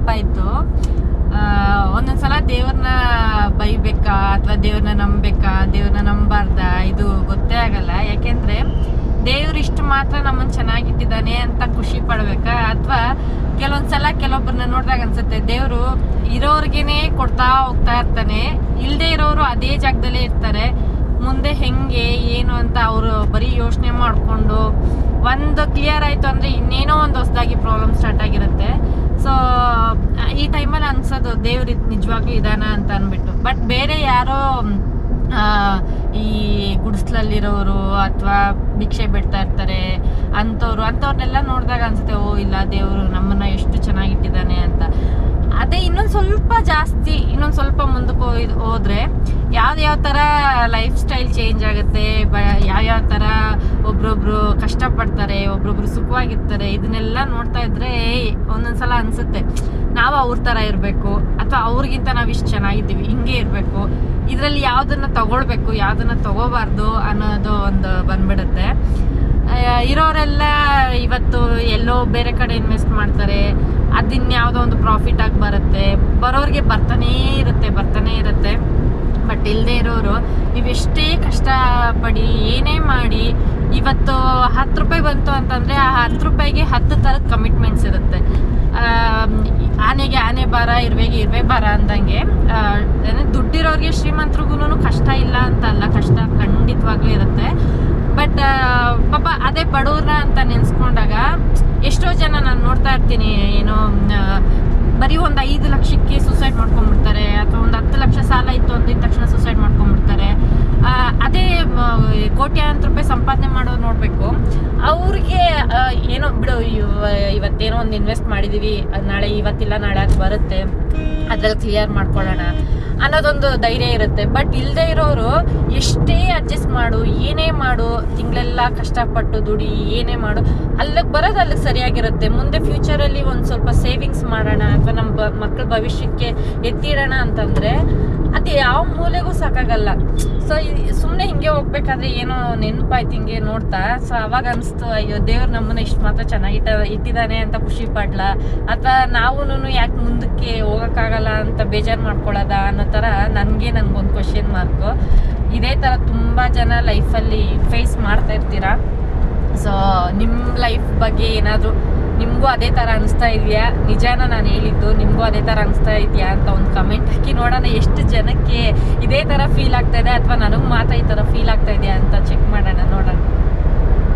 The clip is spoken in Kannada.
ನೆನಪಾಯ್ತು. ಒಂದೊಂದ್ಸಲ ದೇವ್ರನ್ನ ಬೈಬೇಕಾ ಅಥವಾ ದೇವ್ರನ್ನ ನಂಬೇಕಾ ದೇವ್ರನ್ನ ನಂಬಾರ್ದ, ಇದು ಗೊತ್ತೇ ಆಗಲ್ಲ. ಯಾಕೆಂದ್ರೆ ದೇವ್ರು ಇಷ್ಟು ಮಾತ್ರ ನಮ್ಮನ್ನ ಚೆನ್ನಾಗಿಟ್ಟಿದ್ದಾನೆ ಅಂತ ಖುಷಿ ಪಡ್ಬೇಕಾ? ಅಥವಾ ಕೆಲವೊಂದ್ಸಲ ಕೆಲವೊಬ್ಬರನ್ನ ನೋಡಿದಾಗ ಅನ್ಸುತ್ತೆ, ದೇವ್ರು ಇರೋರ್ಗೇನೆ ಕೊಡ್ತಾ ಹೋಗ್ತಾ ಇರ್ತಾನೆ. ಇಲ್ಲದೆ ಇರೋರು ಅದೇ ಜಾಗದಲ್ಲೇ ಇರ್ತಾರೆ. ಮುಂದೆ ಹೆಂಗೆ, ಏನು ಅಂತ ಅವರು ಬರೀ ಯೋಚನೆ ಮಾಡಿಕೊಂಡು, ಒಂದು ಕ್ಲಿಯರ್ ಆಯಿತು ಅಂದರೆ ಇನ್ನೇನೋ ಒಂದು ಹೊಸದಾಗಿ ಪ್ರಾಬ್ಲಮ್ ಸ್ಟಾರ್ಟ್ ಆಗಿರುತ್ತೆ. ಸೊ ದೇವ್ರು ನಿಜವಾಗ್ಲೂ ಇದಾನ ಅಂತ ಅಂದ್ಬಿಟ್ಟು ಬಟ್ ಬೇರೆ ಯಾರೋ ಈ ಗುಡಿಸ್ಲಲ್ಲಿರೋರು ಅಥವಾ ಭಿಕ್ಷೆ ಬಿಡ್ತಾ ಇರ್ತಾರೆ ಅಂಥವ್ರು, ಅಂಥವ್ರನ್ನೆಲ್ಲ ನೋಡಿದಾಗ ಅನ್ಸುತ್ತೆ, ಓ, ಇಲ್ಲ, ದೇವರು ನಮ್ಮನ್ನ ಎಷ್ಟು ಚೆನ್ನಾಗಿಟ್ಟಿದ್ದಾನೆ ಅಂತ. ಅದೇ ಇನ್ನೊಂದು ಸ್ವಲ್ಪ ಜಾಸ್ತಿ, ಇನ್ನೊಂದು ಸ್ವಲ್ಪ ಮುಂದಕ್ಕೆ ಹೋಗಿ ಹೋದ್ರೆ ಯಾವ ಥರ ಲೈಫ್ ಸ್ಟೈಲ್ ಚೇಂಜ್ ಆಗುತ್ತೆ, ಬ ಯಾವ್ಯಾವ ಥರ ಒಬ್ರೊಬ್ರು ಕಷ್ಟಪಡ್ತಾರೆ, ಒಬ್ರೊಬ್ರು ಸುಖವಾಗಿರ್ತಾರೆ, ಇದನ್ನೆಲ್ಲ ನೋಡ್ತಾ ಇದ್ರೆ ಒಂದೊಂದ್ಸಲ ಅನ್ಸುತ್ತೆ. ನಾವು ಅವ್ರ ಥರ ಇರಬೇಕು, ಅಥವಾ ಅವ್ರಿಗಿಂತ ನಾವು ಇಷ್ಟು ಚೆನ್ನಾಗಿದ್ದೀವಿ, ಹಿಂಗೆ ಇರಬೇಕು, ಇದರಲ್ಲಿ ಯಾವ್ದನ್ನ ತಗೊಳ್ಬೇಕು, ಯಾವ್ದನ್ನ ತಗೋಬಾರ್ದು ಅನ್ನೋದು ಒಂದು ಬಂದ್ಬಿಡುತ್ತೆ. ಇರೋರೆಲ್ಲ ಇವತ್ತು ಎಲ್ಲೋ ಬೇರೆ ಕಡೆ ಇನ್ವೆಸ್ಟ್ ಮಾಡ್ತಾರೆ ಅದಿನ್ಯಾವುದೋ ಒಂದು ಪ್ರಾಫಿಟ್ ಆಗಿ ಬರುತ್ತೆ, ಬರೋರಿಗೆ ಬರ್ತಾನೇ ಇರುತ್ತೆ ಬರ್ತಾನೇ ಇರುತ್ತೆ. ಬಟ್ ಇಲ್ಲದೆ ಇರೋರು ನೀವೆಷ್ಟೇ ಕಷ್ಟಪಡಿ ಏನೇ ಮಾಡಿ, ಇವತ್ತು ಹತ್ತು ರೂಪಾಯಿ ಬಂತು ರೂಪಾಯಿಗೆ ಹತ್ತು ಥರದ ಕಮಿಟ್ಮೆಂಟ್ಸ್ ಇರುತ್ತೆ. ಆನೆಗೆ ಆನೆ ಭಾರ, ಇರುವೆಗೆ ಇರುವೆ ಭಾರ ಅಂದಂಗೆ ದುಡ್ಡಿರೋರಿಗೆ ಶ್ರೀಮಂತರಿಗೂ ಕಷ್ಟ ಇಲ್ಲ ಅಂತ ಅಲ್ಲ, ಕಷ್ಟ ಖಂಡಿತವಾಗ್ಲೂ ಇರುತ್ತೆ. ಬಟ್ ಪಾಪ ಅದೇ ಬಡವ್ರನ್ನ ಅಂತ ನೆನೆಸ್ಕೊಂಡಾಗ ಎಷ್ಟೋ ಜನ ನಾನು ನೋಡ್ತಾ ಇರ್ತೀನಿ, ಏನೋ ಬರೀ ಒಂದು ಐದು ಲಕ್ಷಕ್ಕೆ ಸೂಸೈಡ್ ಮಾಡ್ಕೊಂಡ್ಬಿಡ್ತಾರೆ, ಅಥವಾ ಒಂದು ಹತ್ತು ಲಕ್ಷ ಸಾಲ ಇತ್ತು ಅಂದಿದ ತಕ್ಷಣ ಸೂಸೈಡ್ ಮಾಡ್ಕೊಂಡ್ಬಿಡ್ತಾರೆ ಆ, ಅದೇ ಮ, ಕೋಟ್ಯಾಂತರ ರೂಪಾಯಿ ಸಂಪಾದನೆ ಮಾಡೋದು ನೋಡಬೇಕು. ಅವ್ರಿಗೆ ಏನೋ ಬಿಡು, ಇವ- ಇವತ್ತೇನೋ ಒಂದು ಇನ್ವೆಸ್ಟ್ ಮಾಡಿದೀವಿ ನಾಳೆ ಇವತ್ತಿಲ್ಲ, ನಾಳೆ ಅದು ಬರುತ್ತೆ. ಅದ್ರಲ್ಲಿ ಕ್ಲಿಯರ್ ಮಾಡ್ಕೊಳ್ಳೋಣ ಅನ್ನೋದೊಂದು ಧೈರ್ಯ ಇರುತ್ತೆ. ಬಟ್ ಇಲ್ಲದೆ ಇರೋರು ಎಷ್ಟೇ ಅಡ್ಜಸ್ಟ್ ಮಾಡು, ಏನೇ ಮಾಡು, ತಿಂಗಳೆಲ್ಲ ಕಷ್ಟಪಟ್ಟು ದುಡಿ, ಏನೇ ಮಾಡು, ಅಲ್ಲಿಗೆ ಬರೋದು ಅಲ್ಲಿಗೆ ಸರಿಯಾಗಿರುತ್ತೆ. ಮುಂದೆ ಫ್ಯೂಚರಲ್ಲಿ ಒಂದು ಸ್ವಲ್ಪ ಸೇವಿಂಗ್ಸ್ ಮಾಡೋಣ ಅಥವಾ ನಮ್ಮ ಬ ಮಕ್ಕಳ ಭವಿಷ್ಯಕ್ಕೆ ಎತ್ತಿಡೋಣ ಅಂತಂದ್ರೆ, ಅದು ಯಾವ ಮೂಲೆಗೂ ಸಾಕಾಗಲ್ಲ. ಸೊ ಸುಮ್ಮನೆ ಹಿಂಗೆ ಹೋಗ್ಬೇಕಾದ್ರೆ ಏನೋ ನೆನಪಾಯ್ತು ಹಿಂಗೆ ನೋಡ್ತಾ. ಸೊ ಅವಾಗ ಅನಿಸ್ತು, ಅಯ್ಯೋ, ದೇವ್ರು ನಮ್ಮನ್ನ ಇಷ್ಟು ಮಾತ್ರ ಚೆನ್ನಾಗಿಟ್ಟ ಇಟ್ಟಿದ್ದಾನೆ ಅಂತ ಖುಷಿ ಪಡ್ಲಾ ಅಥವಾ ನಾವು ಯಾಕೆ ಮುಂದಕ್ಕೆ ಹೋಗೋಕ್ಕಾಗಲ್ಲ ಅಂತ ಬೇಜಾರು ಮಾಡ್ಕೊಳ್ಳೋದ ಅನ್ನೋ ಥರ ನನಗೆ ನನಗೊಂದು ಕ್ವಶನ್ ಮಾರ್ಕು ಇದೇ ಥರ ತುಂಬ ಜನ ಲೈಫಲ್ಲಿ ಫೇಸ್ ಮಾಡ್ತಾ ಇರ್ತೀರಾ? ಸೊ ನಿಮ್ಮ ಲೈಫ್ ಬಗ್ಗೆ ಏನಾದರೂ, ನಿಮಗೂ ಅದೇ ಥರ ಅನಿಸ್ತಾ ಇದೆಯಾ? ನಿಜಾನ ನಾನು ಹೇಳಿದ್ದು, ನಿಮಗೂ ಅದೇ ಥರ ಅನಿಸ್ತಾ ಇದೆಯಾ ಅಂತ ಒಂದು ಕಮೆಂಟ್ ಹಾಕಿ ನೋಡೋಣ. ಎಷ್ಟು ಜನಕ್ಕೆ ಥರ ಫೀಲ್ ಆಗ್ತಾ ಇದೆ, ಅಥವಾ ನನಗ್ ಮಾತ್ರ ಈ ತರ ಫೀಲ್ ಆಗ್ತಾ ಇದೆಯಾ ಅಂತ ಚೆಕ್ ಮಾಡೋಣ, ನೋಡೋಣ.